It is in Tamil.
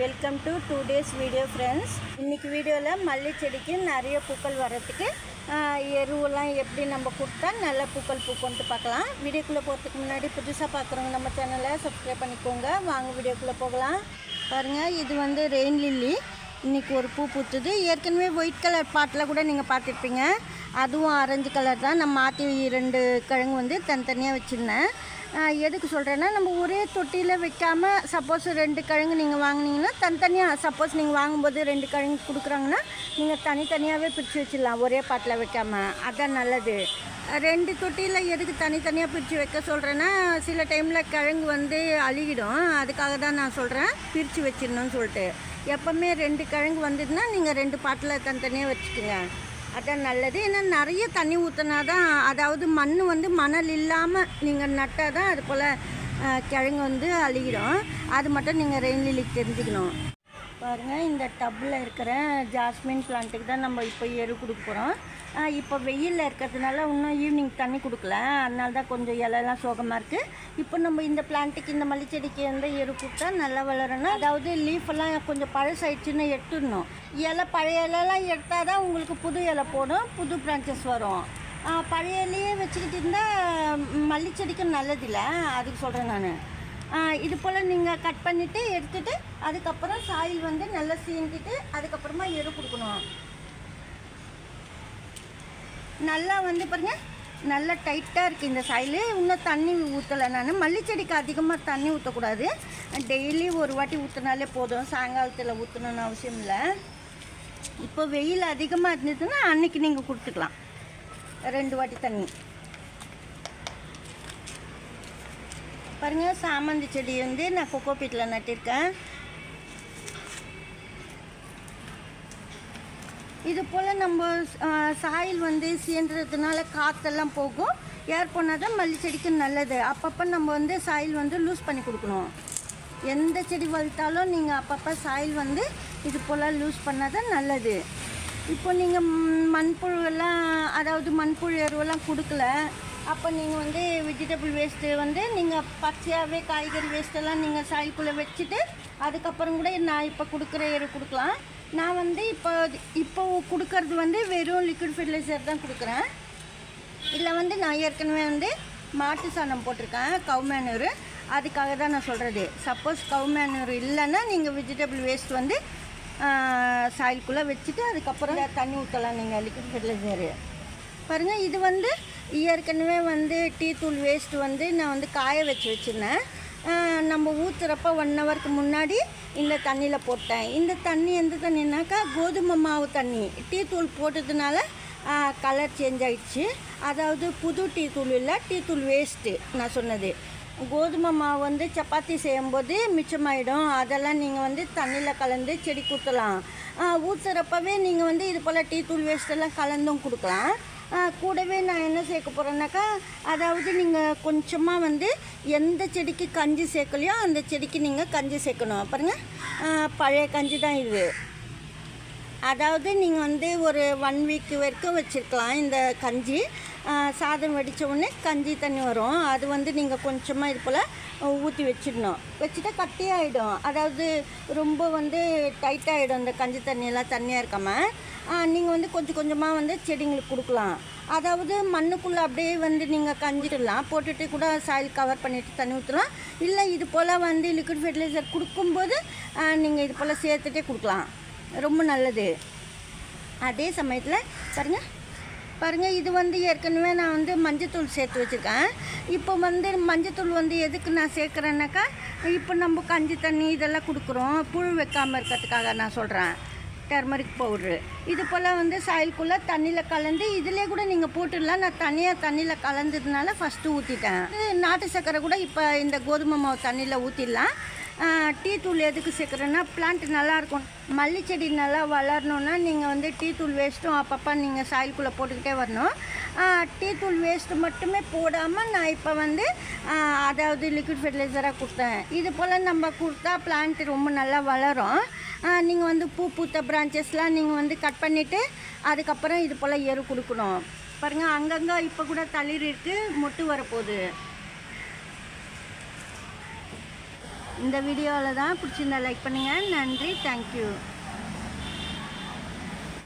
Welcome to two days video friends இன்னைக்கு வீடியோவில் மல்லி செடிக்கு நிறைய பூக்கள் வர்றதுக்கு எருவெல்லாம் எப்படி நம்ம கொடுத்தா நல்ல பூக்கள் பூக்கொண்டு பார்க்கலாம். வீடியோக்குள்ளே போகிறதுக்கு முன்னாடி புதுசாக பார்க்குறவங்க நம்ம சேனலை சப்ஸ்கிரைப் பண்ணிக்கோங்க. வாங்க வீடியோக்குள்ளே போகலாம். பாருங்கள் இது வந்து ரெயின் லில்லி இன்றைக்கி ஒரு பூ பூத்துது. ஏற்கனவே ஒயிட் கலர் பாட்டில் கூட நீங்கள் பார்த்துருப்பீங்க. அதுவும் ஆரஞ்சு கலர் தான். நான் மாற்றி ரெண்டு கிழங்கு வந்து தனித்தனியாக வச்சுருந்தேன். எதுக்கு சொல்கிறேன்னா நம்ம ஒரே தொட்டியில் வைக்காமல் சப்போஸ் ரெண்டு கிழங்கு நீங்கள் வாங்கினீங்கன்னா தனித்தனியாக சப்போஸ் நீங்கள் வாங்கும்போது ரெண்டு கிழங்கு கொடுக்குறாங்கன்னா நீங்கள் தனித்தனியாகவே பிரித்து வச்சிடலாம் ஒரே பாட்டில் வைக்காமல் அதான் நல்லது. ரெண்டு தொட்டியில் எதுக்கு தனித்தனியாக பிரித்து வைக்க சொல்கிறேன்னா சில டைமில் கிழங்கு வந்து அழுகிடும். அதுக்காக தான் நான் சொல்கிறேன் பிரித்து வச்சிடணும்னு சொல்லிட்டு. எப்போவுமே ரெண்டு கிழங்கு வந்ததுன்னா நீங்கள் ரெண்டு பாட்டில் தனித்தனியாக வச்சுக்கோங்க. அதான் நல்லது. ஏன்னா நிறைய தண்ணி ஊற்றினா தான் அதாவது மண் வந்து மணல் இல்லாமல் நீங்கள் நட்டால் தான் அது போல் கிழங்கு வந்து அழுகிடும் அது மட்டும் நீங்கள் ரெயின் லிலிக்கு தெரிஞ்சுக்கணும். பாருங்கள் இந்த டப்பில் இருக்கிற ஜாஸ்மின் பிளான்ட்டுக்கு தான் நம்ம இப்போ எரு கொடுக்க போகிறோம் இப்போ வெயிலில் இருக்கிறதுனால இன்னும் ஈவினிங் தண்ணி கொடுக்கல. அதனால தான் கொஞ்சம் இலையெல்லாம் சோகமாக இருக்குது இப்போ நம்ம இந்த பிளான்ட்டுக்கு இந்த மல்லி செடிக்கு எந்த எரு கொடுத்தா நல்லா வளரணும் அதாவது லீஃபெல்லாம் கொஞ்சம் பழசாயிடுச்சுன்னு எட்டுடணும் இலை பழைய இலையெல்லாம் எடுத்தால் தான் உங்களுக்கு புது இலை போடும் புது பிரான்ச்சஸ் வரும். பழைய இலையே வச்சுக்கிட்டு இருந்தால் மல்லி நல்லதில்லை. அதுக்கு சொல்கிறேன் நான். இது போல் நீங்கள் கட் பண்ணிவிட்டு எடுத்துட்டு அதுக்கப்புறம் சாயில் வந்து நல்லா சீந்திட்டு அதுக்கப்புறமா எரு கொடுக்கணும். நல்லா வந்து பாருங்க நல்லா டைட்டாக இருக்குது இந்த சாயில். இன்னும் தண்ணி ஊற்றலை நான். மல்லிச்செடிக்கு அதிகமாக தண்ணி ஊற்றக்கூடாது டெய்லி ஒரு வாட்டி ஊற்றினாலே போதும். சாயங்காலத்தில் ஊற்றணும்னு அவசியம் இல்லை. இப்போ வெயில் அதிகமாக இருந்ததுன்னா அன்றைக்கி நீங்கள் கொடுத்துக்கலாம். ரெண்டு வாட்டி தண்ணி. பாருங்கள் சாமந்தி செடி வந்து நான் கொக்கோ பீட்டில் நட்டிருக்கேன். இது போல் நம்ம சாயில் வந்து சீன்றதுனால காற்றெல்லாம் போகும். ஏர் போனால் தான் மல்லி செடிக்கு நல்லது. அப்பப்போ நம்ம வந்து சாயில் வந்து லூஸ் பண்ணி கொடுக்கணும். எந்த செடி வளர்த்தாலும் நீங்கள் அப்பப்போ சாயில் வந்து இது போல் லூஸ் பண்ணால் தான் நல்லது. இப்போ நீங்கள் மண்புழுவெல்லாம் அதாவது மண்புழு எருவெல்லாம் கொடுக்கல. அப்போ நீங்கள் வந்து வெஜிடபிள் வேஸ்ட்டு வந்து நீங்கள் பச்சையாகவே காய்கறி வேஸ்ட்டெல்லாம் நீங்கள் சாய்க்குள்ளே வச்சுட்டு அதுக்கப்புறம் கூட நான் இப்போ கொடுக்குற எரு கொடுக்கலாம். நான் வந்து இப்போ இப்போ கொடுக்கறது வந்து வெறும் லிக்விட் ஃபெர்டிலைசர் தான் கொடுக்குறேன். இதில் வந்து நான் ஏற்கனவே வந்து மாட்டு சாணம் போட்டிருக்கேன் கவுமேனூர் அதுக்காக தான் நான் சொல்கிறது சப்போஸ் கவு மேனூர் இல்லைன்னா நீங்கள் வெஜிடபிள் வேஸ்ட் வந்து சாயில்குள்ளே வச்சுட்டு அதுக்கப்புறம் தண்ணி ஊற்றலாம் நீங்கள் லிக்விட் ஃபெர்டிலைசரு பாருங்கள் இது வந்து ஏற்கனவே வந்து டீ தூள் வேஸ்ட் வந்து நான் வந்து காய வச்சு வச்சுருந்தேன். நம்ம ஊற்றுறப்ப ஒன் ஹவருக்கு முன்னாடி இந்த தண்ணியில் போட்டேன். இந்த தண்ணி எந்த தண்ணினாக்கா கோதுமை மாவு தண்ணி. டீ தூள் போட்டதுனால கலர் சேஞ்ச் ஆகிடுச்சு அதாவது புது டீ தூள் இல்லை டீ தூள் வேஸ்ட்டு நான் சொன்னது. கோதுமை மாவு வந்து சப்பாத்தி செய்யும்போது மிச்சமாயிடும். அதெல்லாம் நீங்கள் வந்து தண்ணியில் கலந்து செடி ஊற்றலாம் ஊற்றுறப்பவே நீங்கள் வந்து இது போல் டீ தூள் வேஸ்ட்டெல்லாம் கலந்தும் கொடுக்கலாம். கூடவே நான் என்ன சேர்க்க போகிறேன்னாக்கா அதாவது நீங்கள் கொஞ்சமாக வந்து எந்த செடிக்கு கஞ்சி சேர்க்கலையோ அந்த செடிக்கு நீங்கள் கஞ்சி சேர்க்கணும். பாருங்க. பழைய கஞ்சி தான் இது. அதாவது நீங்கள் வந்து ஒரு ஒன் வீக் வரைக்கும் வச்சுருக்கலாம் இந்த கஞ்சி. சாதம் வெடித்த உடனே கஞ்சி தண்ணி வரும். அது வந்து நீங்கள் கொஞ்சமாக இது போல் ஊற்றி வச்சிடணும். வச்சுட்டா கட்டியாகிடும் அதாவது ரொம்ப வந்து டைட்டாகிடும் இந்த கஞ்சி தண்ணியெல்லாம் தண்ணியாக இருக்காமல் நீங்கள் வந்து கொஞ்சம் கொஞ்சமாக வந்து செடிங்களுக்கு கொடுக்கலாம். அதாவது மண்ணுக்குள்ளே அப்படியே வந்து நீங்கள் கஞ்சிடலாம். போட்டுட்டு கூட சாயில் கவர் பண்ணிவிட்டு தண்ணி ஊற்றலாம் இல்லை இது போல் வந்து லிக்விட் ஃபெர்டிலைசர் கொடுக்கும்போது நீங்கள் இது போல் சேர்த்துட்டே கொடுக்கலாம். ரொம்ப நல்லது. அதே சமயத்தில் பாருங்கள் பாருங்கள் இது வந்து ஏற்கனவே நான் வந்து மஞ்சத்தூள் சேர்த்து வச்சுருக்கேன். இப்போ வந்து மஞ்சத்தூள் வந்து எதுக்கு நான் சேர்க்குறேன்னாக்கா இப்போ நம்ம கஞ்சி தண்ணி இதெல்லாம் கொடுக்குறோம். புழு வைக்காமல் இருக்கிறதுக்காக நான் சொல்கிறேன் டர்மரிக் பவுட்ரு. இது போல் வந்து சாயில்குள்ளே தண்ணியில் கலந்து இதிலே கூட நீங்கள் போட்டுடலாம். நான் தனியாக தண்ணியில் கலந்ததுனால ஃபஸ்ட்டு ஊற்றிட்டேன் இது நாட்டு சர்க்கரை கூட இப்போ இந்த கோதுமை மாவு தண்ணியில் ஊற்றிடலாம் டீ தூள் எதுக்கு சேர்க்குறேன்னா பிளான்ட் நல்லாயிருக்கும் மல்லி செடி நல்லா வளரணுன்னா நீங்கள் வந்து டீ தூள் வேஸ்ட்டும் அப்பப்போ நீங்கள் சாயில்குள்ளே போட்டுக்கிட்டே வரணும். டீ தூள் வேஸ்ட்டு மட்டுமே போடாமல் நான் இப்போ வந்து அதாவது லிக்விட் ஃபெர்டிலைசராக கொடுத்தேன். இது போல் நம்ம கொடுத்தா பிளான்ட் ரொம்ப நல்லா வளரும். நீங்கள் வந்து பூ பூத்த பிரான்ச்சஸ்லாம் நீங்கள் வந்து கட் பண்ணிவிட்டு அதுக்கப்புறம் இது போல் எரு கொடுக்கணும் பாருங்கள் அங்கங்கே இப்போ கூட தளிர் இருக்குது மொட்டு வரப்போகுது. இந்த வீடியோவில் தான் பிடிச்சிருந்தா லைக் பண்ணுங்கள் நன்றி தேங்க்யூ